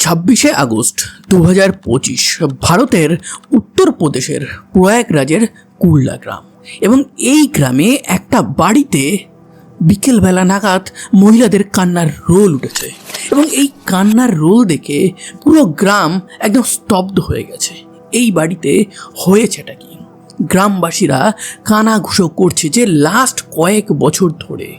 ছাব্বিশে আগস্ট দু হাজার পঁচিশ ভারতের উত্তরপ্রদেশের প্রয়াগরাজের কুল্লা গ্রাম এবং এই গ্রামে একটা বাড়িতে বিকেলবেলা নাগাদ মহিলাদের কান্নার রোল উঠেছে এবং এই কান্নার রোল দেখে পুরো গ্রাম একদম স্তব্ধ হয়ে গেছে। এই বাড়িতে হয়েছেটা কি? গ্রামবাসীরা কানাঘুষো করছে যে লাস্ট কয়েক বছর ধরে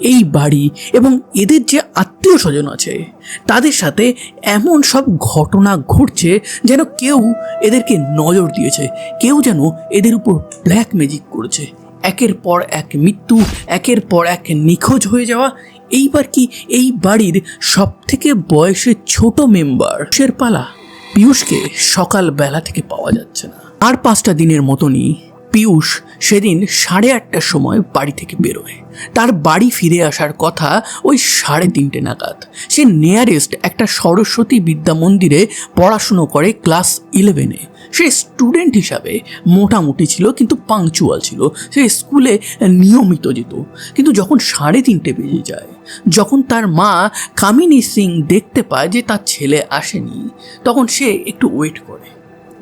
এই বাড়ি এবং এদের যে আত্মীয় স্বজন আছে, তাদের সাথে এমন সব ঘটনা ঘটছে যেন কেউ এদেরকে নজর দিয়েছে, কেউ যেন এদের উপর ব্ল্যাক ম্যাজিক করেছে। একের পর এক মৃত্যু, একের পর এক নিখোঁজ হয়ে যাওয়া, এইবার কি এই বাড়ির সব থেকে বয়সের ছোট মেম্বার শের পালা? পীয়ূষকে সকাল বেলা থেকে পাওয়া যাচ্ছে না। আর পাঁচটা দিনের মতনই পীয়ূষ সেদিন সাড়ে আটটার সময় বাড়ি থেকে বেরোয়। তার বাড়ি ফিরে আসার কথা ওই সাড়ে তিনটে নাগাদ। সে নিয়ারেস্ট একটা সরস্বতী বিদ্যা মন্দিরে পড়াশুনো করে ক্লাস ইলেভেনে সে স্টুডেন্ট হিসাবে মোটামুটি ছিল, কিন্তু পাংচুয়াল ছিল। সে স্কুলে নিয়মিত যেত। কিন্তু যখন সাড়ে তিনটে বেজে যায়, যখন তার মা কামিনী সিং দেখতে পায় যে তার ছেলে আসেনি, তখন সে একটু ওয়েট করে।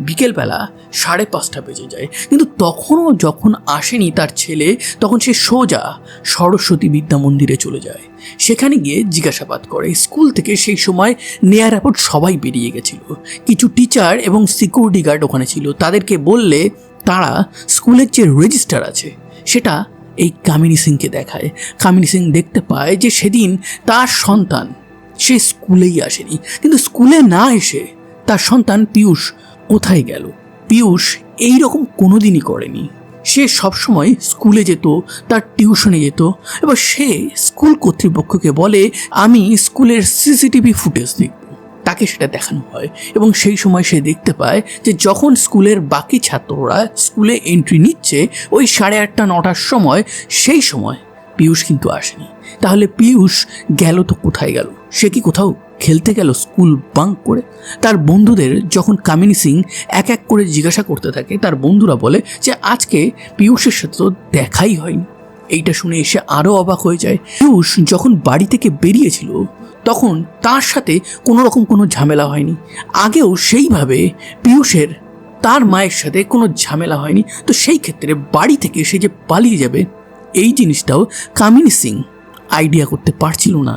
বিকেলবেলা সাড়ে পাঁচটা বেজে যায়। কিন্তু তখনও যখন আসেনি তার ছেলে, তখন সে সোজা সরস্বতী বিদ্যা মন্দিরে চলে যায়। সেখানে গিয়ে জিজ্ঞাসাবাদ করে। স্কুল থেকে সেই সময় নেয়ার অ্যাপোর্ট সবাই বেরিয়ে গেছিল। কিছু টিচার এবং সিকিউরিটি গার্ড ওখানে ছিল। তাদেরকে বললে তারা স্কুলের যে রেজিস্টার আছে, সেটা এই কামিনী সিংকে দেখায়। কামিনী সিং দেখতে পায় যে সেদিন তার সন্তান, সে স্কুলেই আসেনি। কিন্তু স্কুলে না এসে তার সন্তান পীয়ূষ কোথায় গেল? পীয়ূষ এই রকম কোনোদিনই করেনি। সে সবসময় স্কুলে যেত, তার টিউশনে যেত, এবার সে স্কুল কর্তৃপক্ষকে বলে, আমি স্কুলের সিসিটিভি ফুটেজ দেখব। তাকে সেটা দেখানো হয় এবং সেই সময় সে দেখতে পায় যে যখন স্কুলের বাকি ছাত্ররা স্কুলে এন্ট্রি নিচ্ছে, ওই সাড়ে আটটা, নটার সময়, সেই সময় পীয়ূষ কিন্তু আসেনি। তাহলে পীয়ূষ গেল তো কোথায় গেল? সে কি কোথাও খেলতে গেল স্কুল বাঙ্ক করে, তার বন্ধুদের যখন কামিনী সিং এক এক করে জিজ্ঞাসা করতে থাকে, তার বন্ধুরা বলে যে আজকে পীয়ূষের সাথে তো দেখাই হয়নি। এইটা শুনে এসে আরও অবাক হয়ে যায়। পীয়ূষ যখন বাড়ি থেকে বেরিয়েছিল, তখন তার সাথে কোনো রকম কোনো ঝামেলা হয়নি। আগেও সেইভাবে পীয়ূষের তার মায়ের সাথে কোনো ঝামেলা হয়নি। তো সেই ক্ষেত্রে বাড়ি থেকে সে যে পালিয়ে যাবে, এই জিনিসটাও কামিনী সিং আইডিয়া করতে পারছিল না।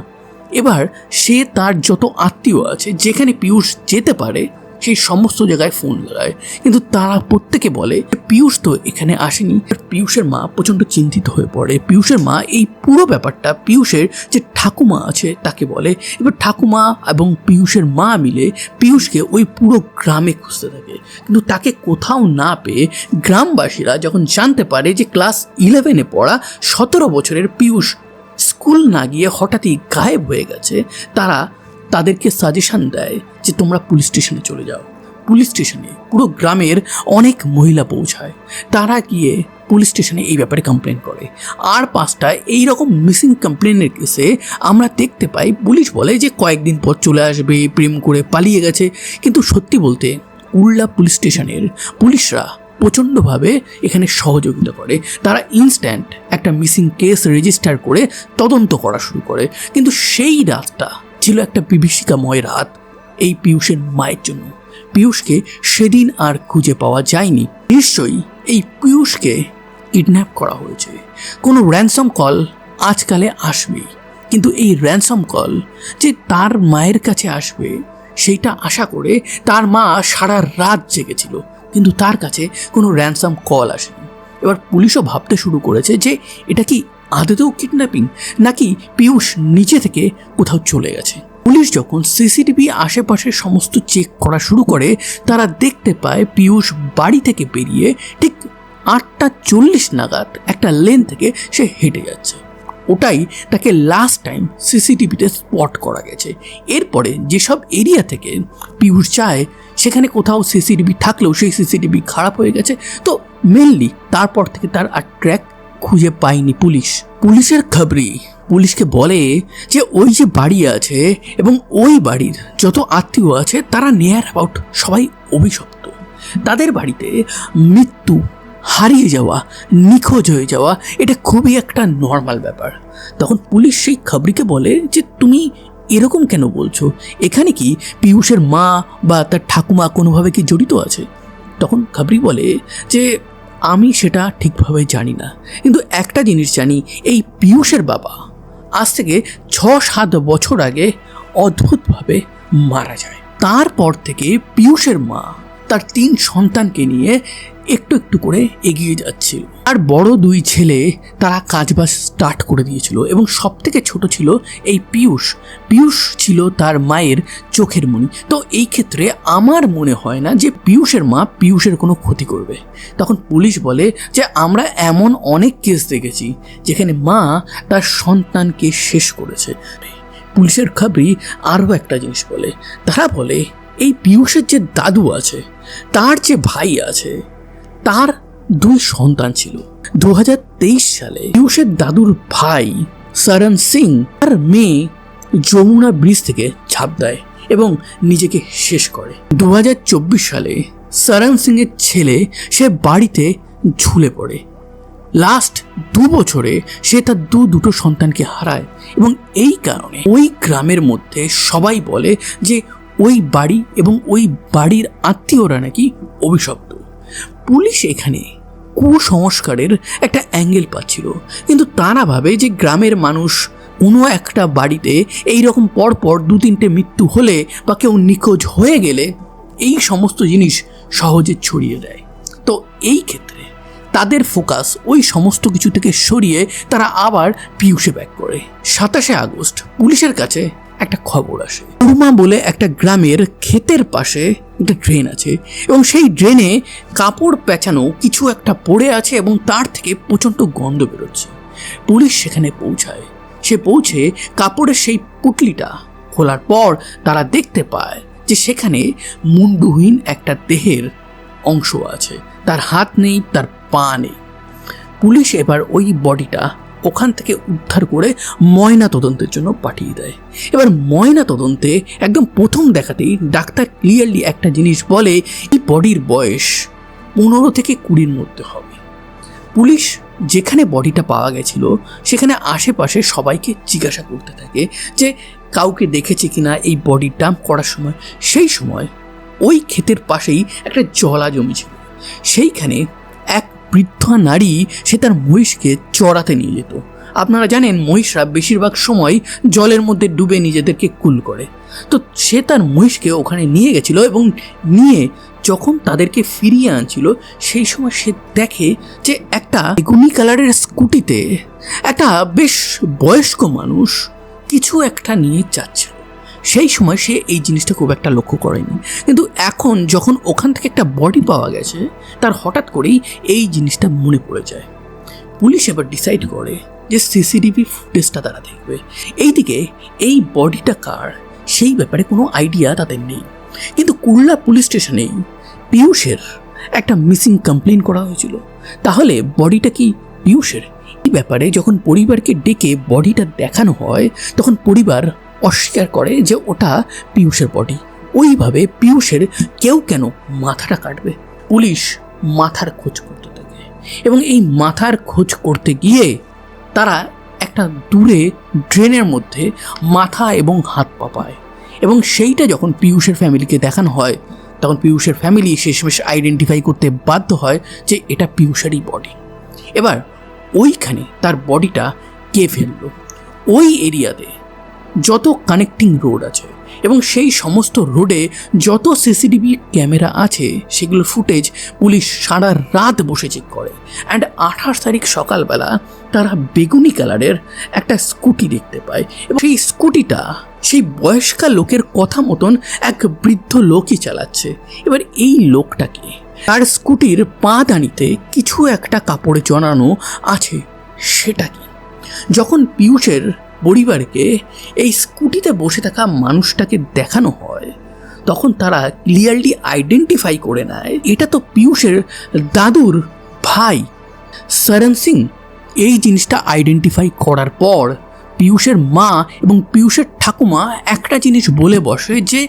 এবার সে তার যত আত্মীয় আছে, যেখানে পীয়ূষ যেতে পারে, সেই সমস্ত জায়গায় ফোন লাগায়। কিন্তু তারা প্রত্যেকে বলে, পীয়ূষ তো এখানে আসেনি। পীয়ূষের মা প্রচণ্ড চিন্তিত হয়ে পড়ে। পীয়ূষের মা এই পুরো ব্যাপারটা, পীয়ূষের যে ঠাকুমা আছে, তাকে বলে। এবার ঠাকুমা এবং পীয়ূষের মা মিলে পীয়ূষকে ওই পুরো গ্রামে খুঁজতে থাকে। কিন্তু তাকে কোথাও না পেয়ে গ্রামবাসীরা যখন জানতে পারে যে ক্লাস ইলেভেনে পড়া সতেরো বছরের পীয়ূষ স্কুল না গিয়ে হঠাৎই গায়েব হয়ে গেছে, তারা তাদেরকে সাজেশন দেয় যে তোমরা পুলিশ স্টেশনে চলে যাও। পুলিশ স্টেশনে পুরো গ্রামের অনেক মহিলা পৌঁছায়। তারা গিয়ে পুলিশ স্টেশনে এই ব্যাপারে কমপ্লেন করে। আর পাঁচটা এই রকম মিসিং কমপ্লেনের কেসে আমরা দেখতে পাই পুলিশ বলে যে কয়েকদিন পর চলে আসবে, প্রেম করে পালিয়ে গেছে। কিন্তু সত্যি বলতে উল্লা পুলিশ স্টেশনের পুলিশরা প্রচণ্ডভাবে এখানে সহযোগিতা করে। তারা ইনস্ট্যান্ট একটা মিসিং কেস রেজিস্টার করে তদন্ত করা শুরু করে। কিন্তু সেই রাতটা ছিল একটা বিভীষিকাময় রাত এই পীয়ূষের মায়ের জন্য। পীয়ূষকে সেদিন আর খুঁজে পাওয়া যায়নি। নিশ্চয়ই এই পীয়ূষকে কিডন্যাপ করা হয়েছে। কোনো র্যানসম কল আজকালে আসবেই। কিন্তু এই র্যানসম কল যে তার মায়ের কাছে আসবে, সেইটা আশা করে তার মা সারা রাত জেগেছিল। কিন্তু তার কাছে কোনো র্যানসাম কল আসেনি। এবার পুলিশও ভাবতে শুরু করেছে যে এটা কি আদতেও কিডন্যাপিং নাকি পীয়ূষ নিচে থেকে কোথাও চলে গেছে। পুলিশ যখন সিসিটিভি আশেপাশে সমস্ত চেক করা শুরু করে, তারা দেখতে পায় পীয়ূষ বাড়ি থেকে বেরিয়ে ঠিক আটটা চল্লিশ নাগাদ একটা লেন থেকে সে হেঁটে যাচ্ছে। ওটাই তাকে লাস্ট টাইম সিসিটিভিতে স্পট করা গেছে। এরপরে যেসব এরিয়া থেকে পীয়ূষ চায় সেখানে কোথাও সিসিটিভি থাকলেও সেই সিসিটিভি খারাপ হয়ে গেছে। তো মেনলি তারপর থেকে তার আর ট্র্যাক খুঁজে পায়নি পুলিশ। পুলিশের খবরই, পুলিশকে বলে যে ওই যে বাড়ি আছে এবং ওই বাড়ির যত আত্মীয় আছে, তারা নেয়ার অ্যাবাউট সবাই অভিশপ্ত। তাদের বাড়িতে মৃত্যু হারিয়ে যাওয়া, নিখোঁজ হয়ে যাওয়া, এটা খুবই একটা নর্মাল ব্যাপার। তখন পুলিশ সেই খবরিকে বলে যে, তুমি এরকম কেন বলছো? এখানে কি পিয়ুষের মা বা তার ঠাকুমা কোনোভাবে কি জড়িত আছে? তখন খাবরি বলে যে, আমি সেটা ঠিকভাবে জানি না। কিন্তু একটা জিনিস জানি, এই পিয়ুষের বাবা আজ থেকে ছ সাত বছর আগে অদ্ভুতভাবে মারা যায়। তারপর থেকে পিয়ুষের মা তার তিন সন্তানকে নিয়ে একটু একটু করে এগিয়ে যাচ্ছিল। আর বড় দুই ছেলে তারা কাজবাজ স্টার্ট করে দিয়েছিল এবং সব থেকে ছোট ছিল এই পিয়ুষ পিয়ুষ ছিল তার মায়ের চোখের মণি তো এই ক্ষেত্রে আমার মনে হয় না যে পিয়ুষের মা পিয়ুষের কোনো ক্ষতি করবে। তখন পুলিশ বলে যে, আমরা এমন অনেক কেস দেখেছি যেখানে মা তার সন্তানকে শেষ করেছে। পুলিশের খাবরি আরও একটা জিনিস বলে। তারা বলে এই পিয়ুষের যে দাদু আছে, তার যে ভাই আছে, তার দুই সন্তান ছিল। দুহাজার তেইশ সালে পিয়ুষের দাদুর ভাই সরণ সিং, তার মেয়ে যমুনা ব্রিজ থেকে ঝাঁপ দেয় এবং নিজেকে শেষ করে। দু হাজার চব্বিশ সালে সরণ সিং এর ছেলে সে বাড়িতে ঝুলে পড়ে। লাস্ট দু বছরে সে তার দু দুটো সন্তানকে হারায় এবং এই কারণে ওই গ্রামের মধ্যে সবাই বলে যে ওই বাড়ি এবং ওই বাড়ির আত্মীয়রা নাকি অভিশপ্ত। পুলিশ এখানে কুসংস্কারের একটা অ্যাঙ্গেল পাচ্ছিল, কিন্তু তারা ভাবে যে গ্রামের মানুষ কোনো একটা বাড়িতে এই রকম পরপর দু তিনটে মৃত্যু হলে বা কেউ নিখোঁজ হয়ে গেলে এই সমস্ত জিনিস সহজে ছড়িয়ে দেয়। তো এই ক্ষেত্রে তাদের ফোকাস ওই সমস্ত কিছু থেকে সরিয়ে তারা আবার পিউসে ব্যাক করে। সাতাশে আগস্ট পুলিশের কাছে একটা খবর আসে। উরমা বলে একটা গ্রামের ক্ষেতের পাশে একটা ড্রেন আছে এবং সেই ড্রেনে কাপড় পেঁচানো কিছু একটা পড়ে আছে এবং তার থেকে প্রচণ্ড গন্ধ বেরোচ্ছে। পুলিশ সেখানে পৌঁছায়। সে পৌঁছে কাপড়ের সেই পুটলিটা খোলার পর তারা দেখতে পায় যে সেখানে মুন্ডুহীন একটা দেহের অংশ আছে। তার হাত নেই, তার পা নেই। পুলিশ এবার ওই বডিটা ওখান থেকে উদ্ধার করে ময়না তদন্তের জন্য পাঠিয়ে দেয়। এবার ময়না তদন্তে একদম প্রথম দেখাতেই ডাক্তার ক্লিয়ারলি একটা জিনিস বলে, এই বডির বয়স পনেরো থেকে কুড়ির মধ্যে হবে। পুলিশ যেখানে বডিটা পাওয়া গেছিল, সেখানে আশেপাশে সবাইকে জিজ্ঞাসা করতে থাকে যে, কাউকে দেখেছে কিনা এই বডি ডাম্প করার সময়? সেই সময় ওই ক্ষেতের পাশেই একটা জলা জমি ছিল সেইখানে বৃদ্ধা নারী সে তার মহিষকে চড়াতে নিয়ে যেত। আপনারা জানেন, মহিষরা বেশিরভাগ সময় জলের মধ্যে ডুবে নিজেদেরকে কুল করে। তো সে তার মহিষকে ওখানে নিয়ে গেছিল এবং নিয়ে যখন তাদেরকে ফিরিয়ে আনছিল, সেই সময় সে দেখে যে একটা বেগুনি কালারের স্কুটিতে একটা বেশ বয়স্ক মানুষ কিছু একটা নিয়ে যাচ্ছিল সেই সময় সে এই জিনিসটা খুব একটা লক্ষ্য করেনি। কিন্তু এখন যখন ওখান থেকে একটা বডি পাওয়া গেছে, তার হঠাৎ করেই এই জিনিসটা মনে পড়ে যায়। পুলিশ এবার ডিসাইড করে যে সিসিটিভি ফুটেজটা তারা দেখবে। এইদিকে এই বডিটা কার, সেই ব্যাপারে কোনো আইডিয়া তাদের নেই। কিন্তু কুল্লা পুলিশ স্টেশনেই পিয়ুষের একটা মিসিং কমপ্লেন করা হয়েছিল। তাহলে বডিটা কি পিয়ুষের এই ব্যাপারে যখন পরিবারকে ডেকে বডিটা দেখানো হয়, তখন পরিবার অস্বীকার করে যে ওটা পিয়ুষের বডি ওইভাবে পিয়ুষের কেউ কেন মাথাটা কাটবে? পুলিশ মাথার খোঁজ করতে থাকে এবং এই মাথার খোঁজ করতে গিয়ে তারা একটা দূরে ড্রেনের মধ্যে মাথা এবং হাত পা পায় এবং সেইটা যখন পিয়ুষের ফ্যামিলিকে দেখানো হয়, তখন পিয়ুষের ফ্যামিলি শেষমেশ আইডেন্টিফাই করতে বাধ্য হয় যে এটা পিয়ুষেরই বডি এবার ওইখানে তার বডিটা কে ফেলল? ওই এরিয়াতে যত কানেক্টিং রোড আছে এবং সেই সমস্ত রোডে যত সিসিটিভি ক্যামেরা আছে সেগুলোর ফুটেজ পুলিশ সারা রাত বসে চেক করে। অ্যান্ড আঠাশ তারিখ সকালবেলা তারা বেগুনি কালারের একটা স্কুটি দেখতে পায় এবং সেই স্কুটিটা সেই বয়স্কা লোকের কথা মতন এক বৃদ্ধ লোকই চালাচ্ছে। এবার এই লোকটাকে তার স্কুটির পা দাঁড়িতে কিছু একটা কাপড়ে জড়ানো আছে, সেটা কি? যখন পিয়ুষের পরিবারকে এই স্কুটিতে বসে থাকা মানুষটাকে দেখানো হয়। তখন তারা ক্লিয়ারলি আইডেন্টিফাই করে নেয়, এটা তো পিয়ুষের দাদুর ভাই। সরণ সিং এই জিনিসটা আইডেন্টিফাই করার পর পিয়ুষের মা এবং পিয়ুষের ঠাকুমা একটা জিনিস বলে বসে যে,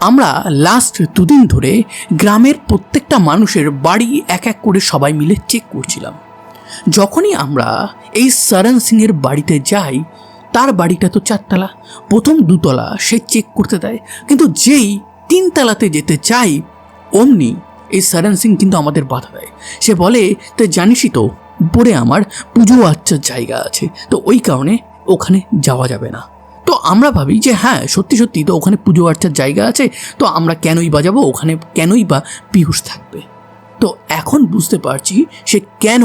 আমরা লাস্ট দুদিন ধরে গ্রামের প্রত্যেকটা মানুষের বাড়ি এক এক করে সবাই মিলে চেক করছিলাম। যখনই আমরা এই সরণ সিংয়ের বাড়িতে যাই তার বাড়িটা তো চারতলা। প্রথম দুতলা, সে চেক করতে দেয়। কিন্তু যেই তিনতলাতে যেতে চাই, অমনি এই সরণ সিং কিন্তু আমাদের বাধা দেয়। সে বলে, তো জানিসই তো, উপরে আমার পুজো আচ্চার জায়গা আছে। তো ওই কারণে ওখানে যাওয়া যাবে না। তো আমরা ভাবি যে হ্যাঁ সত্যি সত্যি, তো ওখানে পুজো আর্চার জায়গা আছে। তো আমরা কেনই বা যাব? ওখানে কেনই বা পিয়ুষ থাকবে? তো এখন বুঝতে পারছি, সে কেন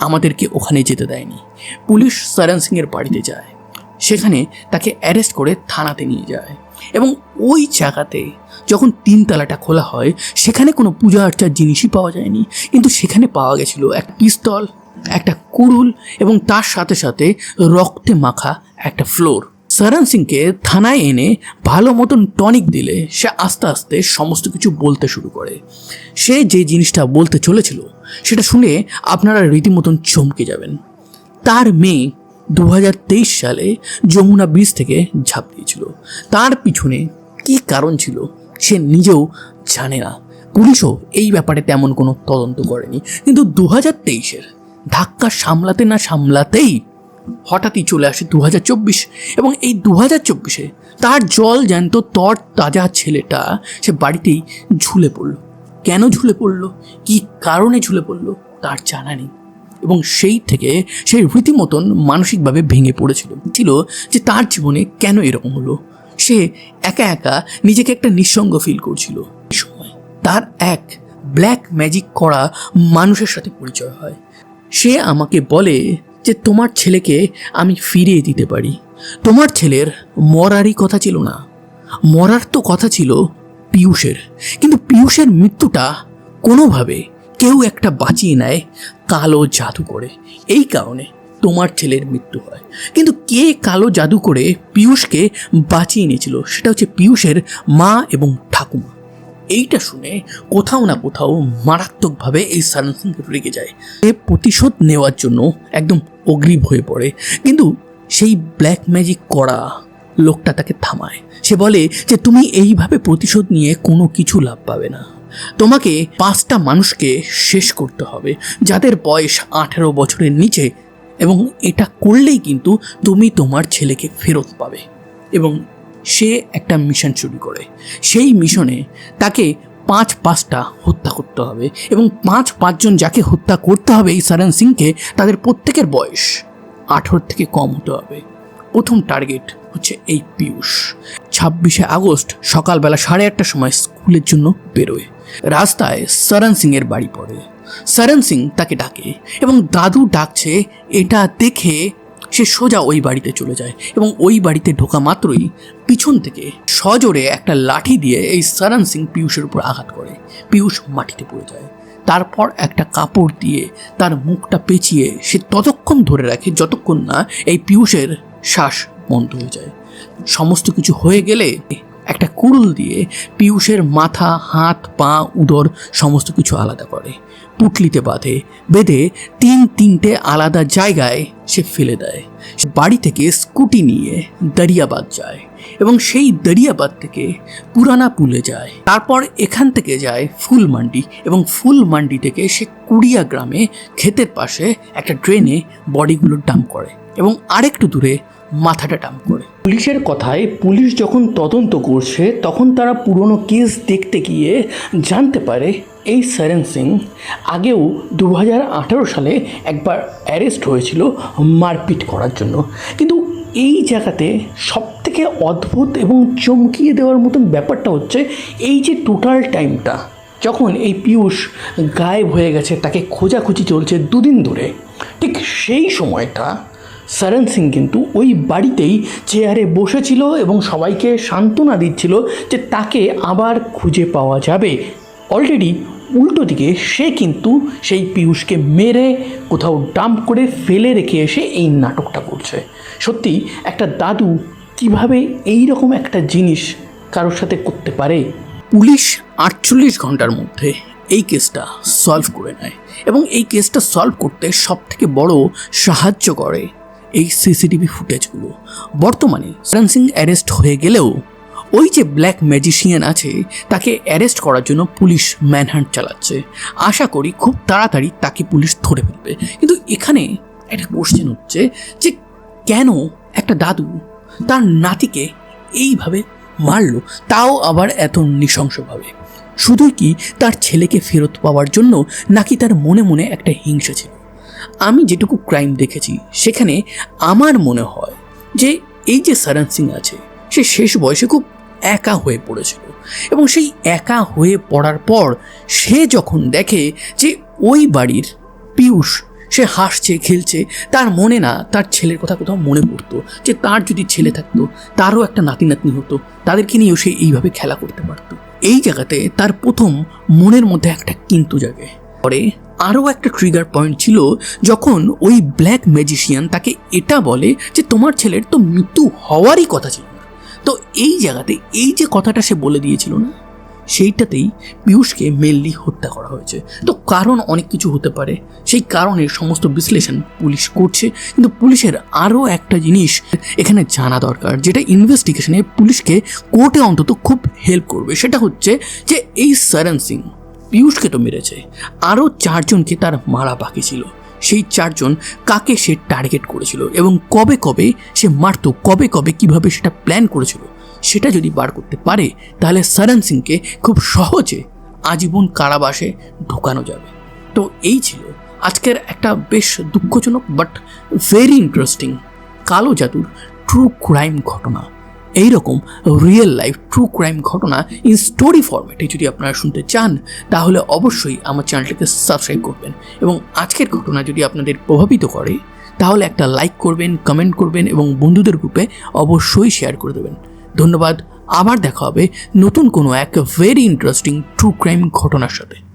আমাদেরকে ওখানে যেতে দেয়নি। পুলিশ সরণ সিংয়ের বাড়িতে যায়। সেখানে তাকে অ্যারেস্ট করে থানাতে নিয়ে যায়। এবং ওই জায়গাতে যখন তিনতলাটা খোলা হয়, সেখানে কোনো পূজা আর্চার জিনিসই পাওয়া যায়নি। কিন্তু সেখানে পাওয়া গেছিল এক পিস্তল, একটা কুড়ুল এবং তার সাথে সাথে রক্তে মাখা একটা ফ্লোর। সরণ সিংকে থানায় এনে ভালো মতন টনিক দিলে সে আস্তে আস্তে সমস্ত কিছু বলতে শুরু করে। সে যে জিনিসটা বলতে চলেছিল, সেটা শুনে আপনারা রীতিমতন চমকে যাবেন। তার মেয়ে দু হাজার তেইশ সালে যমুনা ব্রিজ থেকে ঝাঁপ দিয়েছিল। তার পিছনে কি কারণ ছিল সে নিজেও জানে না। পুলিশও এই ব্যাপারে তেমন কোনো তদন্ত করেনি। কিন্তু দু হাজার তেইশের ধাক্কা সামলাতে না সামলাতেই হঠাৎই চলে আসে দু হাজার চব্বিশ এবং এই দু হাজার চব্বিশে তার জল জ্যান্ত তর তাজা ছেলেটা সে বাড়িতেই ঝুলে পড়ল। কেন ঝুলে পড়ল? কি কারণে ঝুলে পড়ল? তার জানা নেই। এবং সেই থেকে সে রীতিমতন মানসিকভাবে ভেঙে পড়েছিল। ছিল যে তার জীবনে কেন এরকম হলো? সে একা একা নিজেকে একটা নিঃসঙ্গ ফিল করছিল। সময় তার এক ব্ল্যাক ম্যাজিক করা মানুষের সাথে পরিচয় হয়। সে আমাকে বলে যে, তোমার ছেলেকে আমি ফিরিয়ে দিতে পারি। তোমার ছেলের মরারই কথা ছিল না। মরার তো কথা ছিল পিয়ুষের কিন্তু পিয়ুষের মৃত্যুটা কোনোভাবে কেউ একটা বাঁচিয়ে নেয় কালো জাদু করে। এই কারণে তোমার ছেলের মৃত্যু হয়। কিন্তু কে কালো জাদু করে পিয়ুষকে বাঁচিয়ে নিয়েছিল? সেটা হচ্ছে পিয়ুষের মা এবং ঠাকুমা। এইটা শুনে কোথাও না কোথাও মারাত্মকভাবে এই সারণ সিং রেগে যায়। সে প্রতিশোধ নেওয়ার জন্য একদম অগ্রিভ হয়ে পড়ে। কিন্তু সেই ব্ল্যাক ম্যাজিক করা লোকটা তাকে থামায়। সে বলে যে, তুমি এইভাবে প্রতিশোধ নিয়ে কোনো কিছু লাভ পাবে না। তোমাকে পাঁচটা মানুষকে শেষ করতে হবে, যাদের বয়স আঠেরো বছরের নিচে, এবং এটা করলেই কিন্তু তুমি তোমার ছেলেকে ফেরত পাবে। এবং সে একটা মিশন শুরু করে। সেই মিশনে তাকে পাঁচ পাঁচটা হত্যা করতে হবে, এবং পাঁচ পাঁচজন যাকে হত্যা করতে হবে এই সরণ সিংকে, তাদের প্রত্যেকের বয়স আঠেরো থেকে কম হতে হবে। প্রথম টার্গেট হচ্ছে এই পিয়ুষ ছাব্বিশে আগস্ট সকালবেলা সাড়ে আটটার সময় স্কুলের জন্য বেরোয়। রাস্তায় সরণ সিংয়ের বাড়ি পড়ে। সরণ সিং তাকে ডাকে এবং দাদু ডাকছে, এটা দেখে সে সোজা ওই বাড়িতে চলে যায়। এবং ওই বাড়িতে ঢোকা মাত্রই পিছন থেকে সজোরে একটা লাঠি দিয়ে এই সরণ সিং পিয়ুষের উপর আঘাত করে। পিয়ুষ মাটিতে পড়ে যায়। তারপর একটা কাপড় দিয়ে তার মুখটা পেঁচিয়ে সে ততক্ষণ ধরে রাখে যতক্ষণ না এই পিয়ুষের শ্বাস বন্ধ হয়ে যায়। সমস্ত কিছু হয়ে গেলে একটা কুড়ুল দিয়ে পিয়ুষের মাথা, হাত, পা, উদর সমস্ত কিছু আলাদা করে। পুটলিতে বাঁধে, বেঁধে তিন তিনটে আলাদা জায়গায় সে ফেলে দেয়। সে বাড়ি থেকে স্কুটি নিয়ে দারিয়াবাদ যায়। এবং সেই দরিয়াবাদ থেকে পুরানা পুলে যায়। তারপর এখান থেকে যায় ফুল মান্ডি এবং ফুল মান্ডি থেকে সে কুড়িয়া গ্রামে ক্ষেতের পাশে একটা ট্রেনে বডিগুলো ডাম্প করে এবং আরেকটু দূরে মাথাটা ডাম্প করে। পুলিশের কথায় পুলিশ যখন তদন্ত করছে, তখন তারা পুরনো কেস দেখতে গিয়ে জানতে পারে এই সরেন সিং আগেও দু হাজার আঠেরো সালে একবার অ্যারেস্ট হয়েছিল মারপিট করার জন্য। কিন্তু এই জায়গাতে সবথেকে অদ্ভুত এবং চমকিয়ে দেওয়ার মতন ব্যাপারটা হচ্ছে এই যে টোটাল টাইমটা যখন এই পিয়ুষ গায়েব হয়ে গেছে, তাকে খোঁজাখুঁজি চলছে দুদিন ধরে, ঠিক সেই সময়টা সরণ সিং কিন্তু ওই বাড়িতেই চেয়ারে বসেছিল এবং সবাইকে সান্ত্বনা দিচ্ছিল যে তাকে আবার খুঁজে পাওয়া যাবে। অলরেডি উল্টো দিকে সে কিন্তু সেই পিয়ুষকে মেরে কোথাও ডাম্প করে ফেলে রেখে এসে এই নাটকটা করছে। সত্যি, একটা দাদু কীভাবে এই রকম একটা জিনিস কারোর সাথে করতে পারে? পুলিশ আটচল্লিশ ঘণ্টার মধ্যে এই কেসটা সলভ করে নেয় এবং এই কেসটা সলভ করতে সব থেকে বড় সাহায্য করে এই সিসিটিভি ফুটেজগুলো। বর্তমানে সরণ অ্যারেস্ট হয়ে গেলেও ওই যে ব্ল্যাক ম্যাজিশিয়ান আছে, তাকে অ্যারেস্ট করার জন্য পুলিশ ম্যানহান্ট চালাচ্ছে। আশা করি খুব তাড়াতাড়ি তাকে পুলিশ ধরে ফেলবে। কিন্তু এখানে একটা কোশ্চেন হচ্ছে যে কেন একটা দাদু তার নাতিকে এইভাবে মারলো? তাও আবার এত নৃশংসভাবে। শুধুই কি তার ছেলেকে ফেরত পাওয়ার জন্য নাকি তার মনে মনে একটা হিংসা ছিল? আমি যেটুকু ক্রাইম দেখেছি, সেখানে আমার মনে হয় যে এই যে সরণ সিং আছে, সে শেষ বয়সে খুব একা হয়ে পড়েছিল। এবং সেই একা হয়ে পড়ার পর সে যখন দেখে যে ওই বাড়ির পিয়ুষ সে হাসছে, খেলছে। তার মনে না, তার ছেলের কথা কোথাও মনে পড়তো যে তার যদি ছেলে থাকতো, তারও একটা নাতি নাতনি হতো, তাদেরকে নিয়েও সে এইভাবে খেলা করতে পারতো। এই জায়গাতে তার প্রথম মনের মধ্যে একটা কিন্তু জাগে। পরে আরও একটা ট্রিগার পয়েন্ট ছিল যখন ওই ব্ল্যাক ম্যাজিশিয়ান তাকে এটা বলে যে তোমার ছেলের তো মৃত্যু হওয়ারই কথা ছিল। তো এই জায়গাতে এই যে কথাটা সে বলে দিয়েছিল না সেইটাতেই পীয়ূষকে মেনলি হত্যা করা হয়েছে। তো কারণ অনেক কিছু হতে পারে। সেই কারণে সমস্ত বিশ্লেষণ পুলিশ করছে। কিন্তু পুলিশের আরও একটা জিনিস এখানে জানা দরকার, যেটা ইনভেস্টিগেশনে পুলিশকে কোর্টে অন্তত খুব হেল্প করবে। সেটা হচ্ছে যে এই সরণ সিং, পীয়ূষকে তো মেরেছে। আরও চারজনকে তার মারা বাকি ছিল। সেই চারজন কাকে সে টার্গেট করেছিল এবং কবে কবে সে মারতো, কবে কবে কীভাবে সেটা প্ল্যান করেছিল সেটা যদি বার করতে পারে, তাহলে সরণ সিংকে খুব সহজে আজীবন কারাবাসে ঢোকানো যাবে। তো এই ছিল আজকের একটা বেশ দুঃখজনক বাট ভেরি ইন্টারেস্টিং কালো জাদুর ট্রু ক্রাইম ঘটনা। এইরকম রিয়েল লাইফ ট্রু ক্রাইম ঘটনা ইন স্টোরি ফরম্যাটে যদি আপনারা শুনতে চান, তাহলে অবশ্যই আমার চ্যানেলটিকে সাবস্ক্রাইব করবেন এবং আজকের ঘটনা যদি আপনাদের প্রভাবিত করে, তাহলে একটা লাইক করবেন কমেন্ট করবেন এবং বন্ধুদের গ্রুপে অবশ্যই শেয়ার করে দেবেন। ধন্যবাদ। আবার দেখা হবে নতুন কোনো এক ভেরি ইন্টারেস্টিং ট্রু ক্রাইম ঘটনার সাথে।